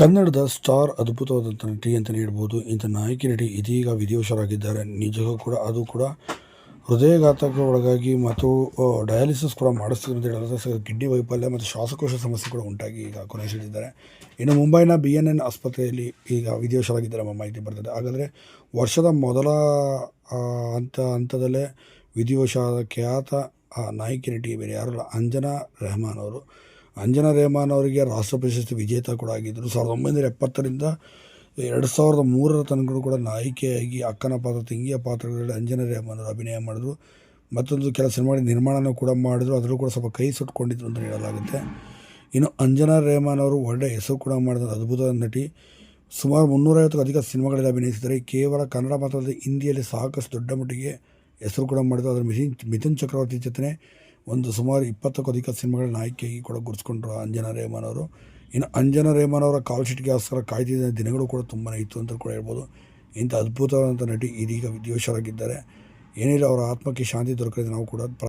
ಕನ್ನಡದ ಸ್ಟಾರ್ ಅದ್ಭುತವಾದಂಥ ನಟಿ ಅಂತಲೇ ಹೇಳ್ಬೋದು. ಇಂಥ ನಾಯಕಿ ನಟಿ ಇದೀಗ ವಿಧಿವಶರಾಗಿದ್ದಾರೆ ನಿಜಕ್ಕೂ ಕೂಡ, ಅದು ಕೂಡ ಹೃದಯಘಾತಕ್ಕೆ ಒಳಗಾಗಿ ಮತ್ತು ಡಯಾಲಿಸಿಸ್ ಕೂಡ ಮಾಡಿಸ್ತಿದ್ರು ಅಂತ ಹೇಳಿದ್ರೆ ಕಿಡ್ನಿ ವೈಫಲ್ಯ ಮತ್ತು ಶ್ವಾಸಕೋಶ ಸಮಸ್ಯೆ ಕೂಡ ಉಂಟಾಗಿ ಈಗ ಕೊನೆಗೊಳಿಸಿದ್ದಾರೆ ಇನ್ನು ಮುಂಬೈನ ಬಿ ಎನ್ ಎನ್ ಆಸ್ಪತ್ರೆಯಲ್ಲಿ ಈಗ ವಿಧಿವಶರಾಗಿದ್ದಾರೆ ಎಂಬ ಮಾಹಿತಿ ಬರ್ತದೆ. ಹಾಗಾದರೆ ವರ್ಷದ ಮೊದಲ ಹಂತ, ಹಂತದಲ್ಲೇ ವಿಧಿವಶಾದ ಖ್ಯಾತ ನಾಯಕಿ ನಟಿ ಬೇರೆ ಯಾರಲ್ಲ ಅಂಜನಾ ರೆಹಮಾನ್ ಅವರು. ಅಂಜನಾ ರೇಮಾನ್ ಅವರಿಗೆ ರಾಷ್ಟ್ರ ಪ್ರಶಸ್ತಿ ವಿಜೇತ ಕೂಡ ಆಗಿದ್ದರು. ಸಾವಿರದ ಒಂಬೈನೂರ ಎಪ್ಪತ್ತರಿಂದ ಎರಡು ಸಾವಿರದ ಮೂರರ ತನಕ ಕೂಡ ನಾಯಕಿಯಾಗಿ ಅಕ್ಕನ ಪಾತ್ರ, ತಿಂಗಿಯ ಪಾತ್ರಗಳಲ್ಲಿ ಅಂಜನಾ ರೇಮಾನ್ ಅವರು ಅಭಿನಯ ಮಾಡಿದ್ರು. ಮತ್ತೊಂದು ಕೆಲ ಸಿನಿಮಾಗಳ ನಿರ್ಮಾಣನೂ ಕೂಡ ಮಾಡಿದ್ರು. ಅದರಲ್ಲೂ ಕೂಡ ಸ್ವಲ್ಪ ಕೈ ಸುಟ್ಕೊಂಡಿದ್ರು ಅಂತ ಹೇಳಲಾಗುತ್ತೆ. ಇನ್ನು ಅಂಜನಾ ರೇಮಾನ್ ಅವರು ಒಳ್ಳೆಯ ಹೆಸರು ಕೂಡ ಮಾಡಿದ ಅದ್ಭುತ ನಟಿ. ಸುಮಾರು ಮುನ್ನೂರೈವತ್ತಕ್ಕೂ ಅಧಿಕ ಸಿನಿಮಾಗಳಲ್ಲಿ ಅಭಿನಯಿಸಿದ್ದಾರೆ. ಕೇವಲ ಕನ್ನಡ ಮಾತ್ರವಲ್ಲದೆ ಹಿಂದಿಯಲ್ಲಿ ಸಾಕಷ್ಟು ದೊಡ್ಡ ಮಟ್ಟಿಗೆ ಹೆಸರು ಕೂಡ ಮಾಡಿದ್ರು. ಅದರ ಮಿಥಿನ್, ಮಿಥುನ್ ಚಕ್ರವರ್ತಿ ಜೊತೆ ಒಂದು ಸುಮಾರು ಇಪ್ಪತ್ತಕ್ಕೂ ಅಧಿಕ ಸಿನಿಮಾಗಳ ನಾಯಕಿಯಾಗಿ ಕೂಡ ಗುರುತಿಸ್ಕೊಂಡ್ರು ಅಂಜನಾ ರೇಮನ್ ಅವರು. ಇನ್ನು ಅಂಜನಾ ರೇಮನ್ ಅವರ ಕಾಲ್ ಶೀಟ್ಗೋಸ್ಕರ ಕಾಯ್ದಿದ್ದ ದಿನಗಳು ಕೂಡ ತುಂಬಾ ಇತ್ತು ಅಂತ ಕೂಡ ಹೇಳ್ಬೋದು. ಇಂಥ ಅದ್ಭುತವಾದಂಥ ನಟಿ ಇದೀಗ ವಿಧಿವಶರಾಗಿದ್ದಾರೆ ಏನಿಲ್ಲ, ಅವರ ಆತ್ಮಕ್ಕೆ ಶಾಂತಿ ದೊರಕದೆ ನಾವು ಕೂಡ